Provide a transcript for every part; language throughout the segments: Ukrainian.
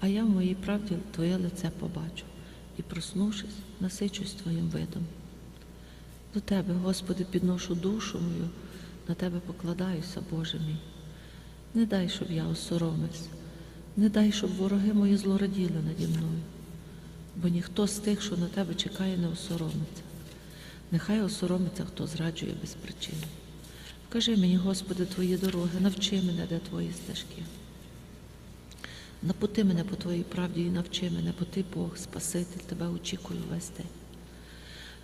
а я в моїй правді Твоє лице побачу і, проснувшись, насичусь Твоїм видом. До Тебе, Господи, підношу душу мою, на Тебе покладаюся, Боже мій. Не дай, щоб я осоромився, не дай, щоб вороги мої злораділи наді мною, бо ніхто з тих, що на тебе чекає, не осоромиться. Нехай осоромиться, хто зраджує без причини. Вкажи мені, Господи, Твої дороги, навчи мене, де Твої стежки. Напути мене по Твоїй правді і навчи мене, бо Ти Бог, Спаситель, Тебе очікую весь день.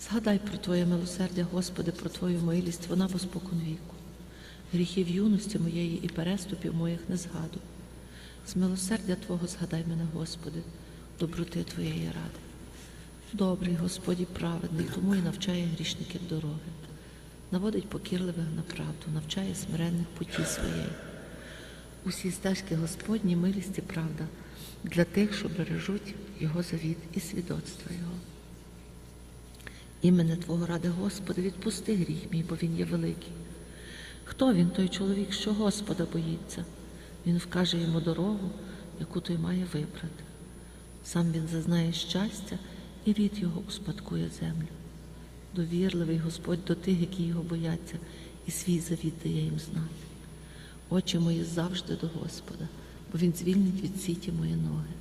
Згадай про Твоє милосердя, Господи, про Твою милість, вона бо спокон віку. Гріхів юності моєї і переступів моїх не згадуй. З милосердя Твого згадай мене, Господи, доброти Твоєї ради. Добрий Господь і праведний, тому і навчає грішників дороги. Наводить покірливих на правду, навчає смиренних путі своєї. Усі стежки Господні, милість і правда для тих, що бережуть Його завіт і свідоцтво Його. Імене Твого ради, Господи, відпусти гріх мій, бо він є великий. Хто він, той чоловік, що Господа боїться? Він вкаже йому дорогу, яку той має вибрати. Сам він зазнає щастя, і рід його успадкує землю. Довірливий Господь до тих, які його бояться, і свій завіт дає їм знати. Очі мої завжди до Господа, бо Він звільнить від сіті мої ноги.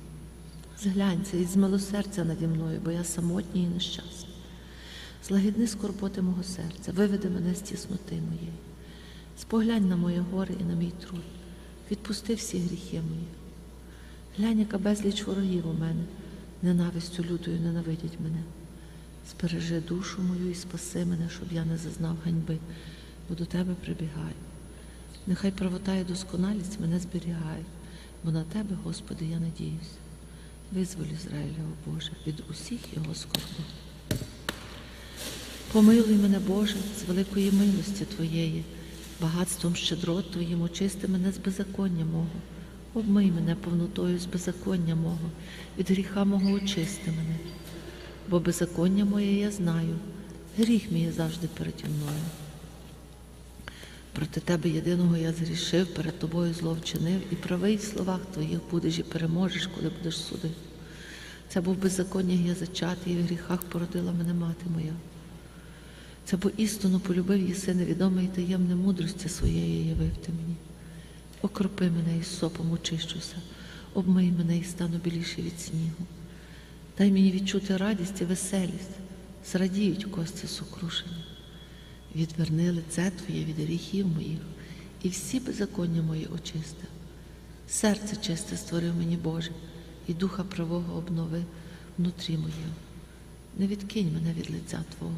Зглянься і змилосердя наді мною, бо я самотній і нещасний. Злагідни скорботи мого серця, виведи мене з тісноти моєї. Споглянь на моє горе і на мій труд, відпусти всі гріхи мої. Глянь, яка безліч ворогів у мене, ненавистю лютою ненавидять мене. Збережи душу мою і спаси мене, щоб я не зазнав ганьби, бо до тебе прибігаю. Нехай правота і досконалість мене зберігають, бо на тебе, Господи, я надіюсь. Визволь Ізраїля, о Боже, від усіх його скорбот. Помилуй мене, Боже, з великої милості Твоєї, багатством щедрот Твоїм очисти мене з беззаконня мого. Обмий мене повнотою з беззаконня мого, від гріха мого очисти мене. Бо беззаконня моє я знаю, гріх мій завжди переді мною. Проти тебе єдиного я згрішив, перед тобою зло вчинив, і правий в словах твоїх будеш і переможеш, коли будеш судити. Це був беззаконня я зачатий, і в гріхах породила мене мати моя. Це бо істину полюбив єси невідоме і таємне мудрості своєї явив ти мені. Окропи мене із сопом очищуся, обмий мене і стану біліше від снігу. Дай мені відчути радість і веселість, зрадіють кості сокрушені. Відверни лице Твоє від гріхів моїх, і всі беззаконня мої очисти. Серце чисте створив мені Боже, і духа правого обнови внутрі моє. Не відкинь мене від лиця Твого,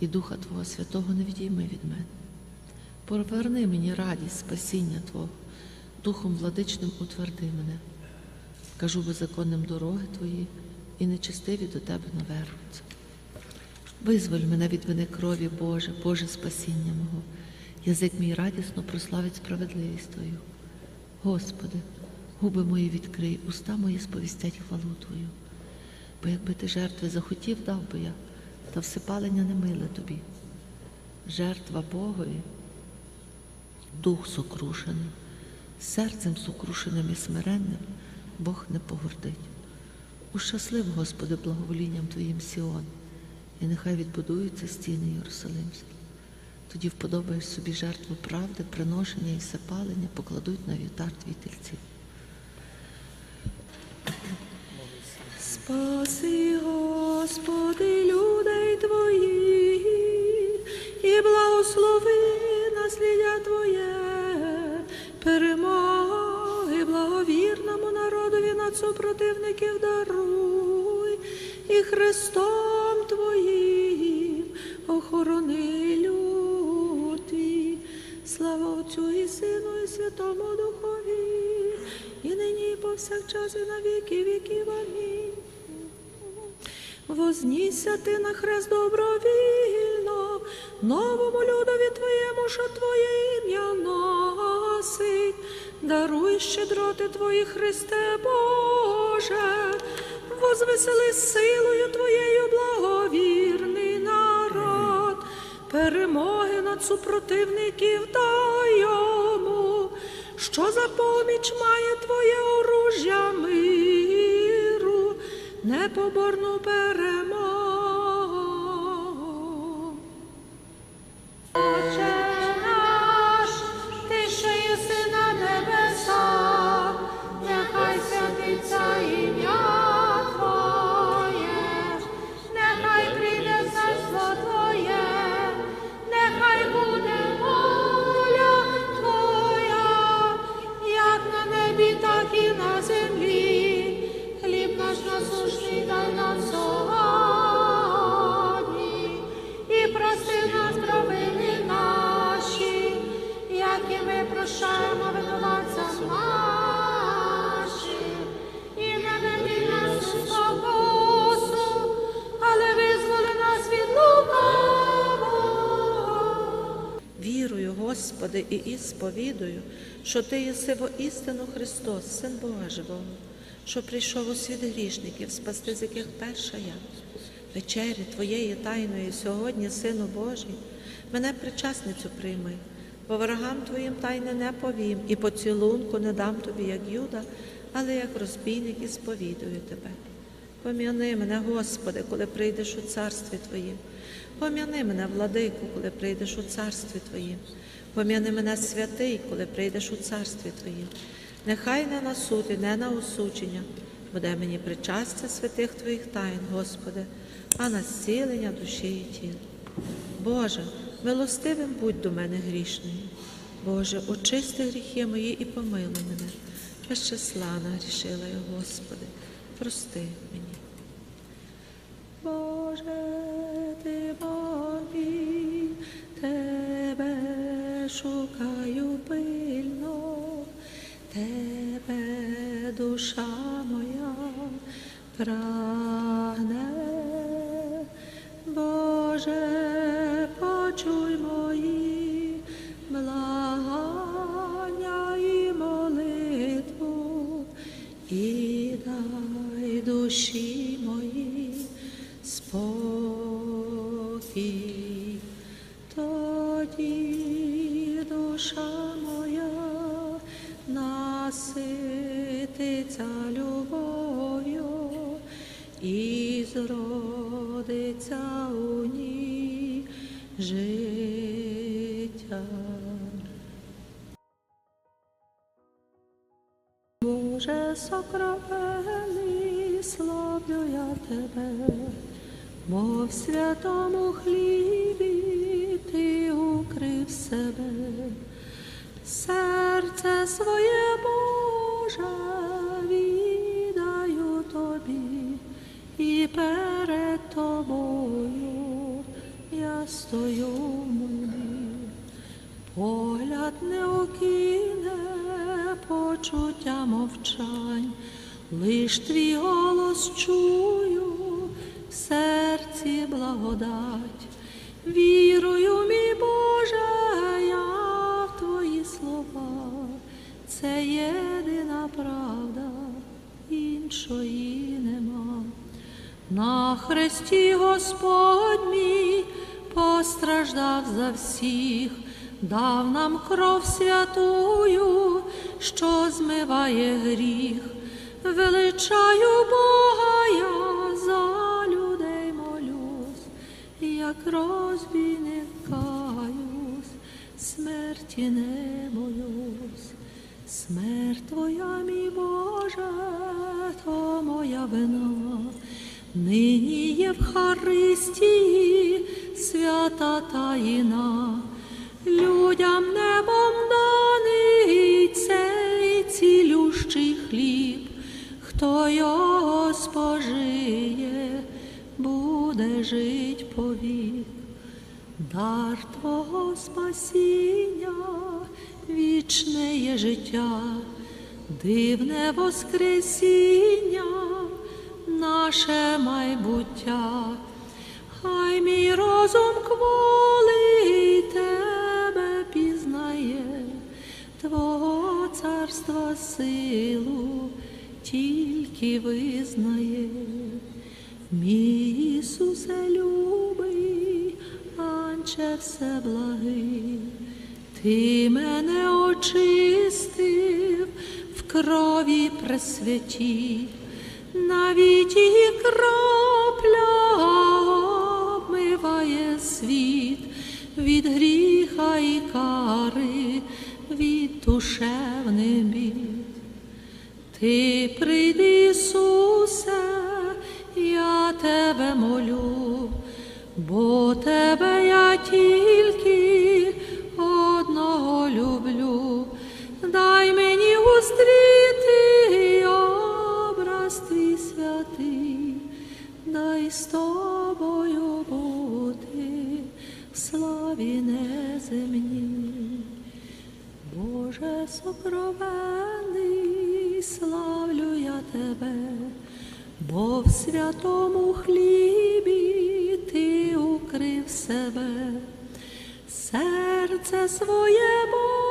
і Духа Твого Святого не відійми від мене. Поверни мені радість, спасіння Твого, Духом владичним утверди мене. Кажу беззаконним дороги Твої, і нечестиві до Тебе навернуться. Визволь мене від вини крові, Боже, Боже спасіння мого. Язик мій радісно прославить справедливість Твою. Господи, губи мої відкрий, уста мої сповістять хвалу Твою. Бо якби ти жертви захотів, дав би я, та всепалення не миле тобі. Жертва Богові, дух сокрушений, серцем сокрушеним і смиренним Бог не погордить. Ущаслив, Господи, благоволінням Твоїм Сіон, і нехай відбудуються стіни Єрусалимські. Тоді вподобаєш собі жертву правди, приношення і всепалення покладуть на вівтар твій тельців. Спаси, Господи, людей Твоїх, і благослови наслідя Твоє, перемоги благовірному народові над супротивників даруй, і Христом охорони люд. Слава Отцю і Сину, і Святому Духові, і нині, і повсякчас, і на віки віків. Амінь. Вознісся ти на хрест добровільно, новому людові твоєму, що твоє ім'я носить. Даруй щедроти твої, Христе Боже, возвесели силою твоєю перемоги над супротивників даємо, що за поміч має твоє оружя миру, непоборну перемогу. Господи, і ісповідую, що Ти єси воістину Христос, Син Живого, що прийшов у світ грішників, спасти з яких перша я. Вечері Твоєї тайної сьогодні, Сину Божий, мене причасницю прийми, бо ворогам Твоїм тайне не повім, і поцілунку не дам тобі, як Юда, але як розбійник і сповідую Тебе. Пом'яни мене, Господи, коли прийдеш у царстві Твоїм. Пом'яни мене, владику, коли прийдеш у царстві Твоїм. Пом'яни мене, святий, коли прийдеш у царстві Твоїм. Нехай не на суд і не на осудження буде мені причастя святих Твоїх тайн, Господи, а на зцілення душі і тіла. Боже, милостивим будь до мене грішною. Боже, очисти гріхи мої і помилуй мене. Без числа я, Господи, прости мені. Шукаю пильно, тебе душа моя прагне. Боже, почуй мої благання і молитву, і душі і зродиться у ній життя. Боже сокровений, славлю я тебе, бо в святому хлібі ти укрив себе, серце своє Боже і перед тобою я стою милий. Погляд не окине, почуття мовчань, лиш твій голос чую, в серці благодать. Вірую, мій Боже, я в твої слова, це єдина правда, іншої нема. На хресті Господь мій постраждав за всіх, дав нам кров святую, що змиває гріх. Величаю Бога я за людей молюсь, як розбійник каюсь, смерті не боюсь. Смерть твоя, мій Боже, то моя вина. Нині є в Харистії свята таїна, людям небом даний цей цілющий хліб, хто його спожиє, буде жить повік. Дар Твого спасіння, вічне є життя, дивне воскресіння, наше майбуття, хай мій розум кволий тебе пізнає, Твого царства силу тільки визнає. Мій Ісусе любий, Анче всеблагий, Ти мене очистив в крові пресвяті, навіть і крапля обмиває світ від гріха і кари, від душевних бід. Ти прийди, Ісусе, я тебе молю, бо тебе дай з тобою бути в славі неземній. Боже сокровенний, славлю я тебе, бо в святому хлібі ти укрив себе, серце своє Боже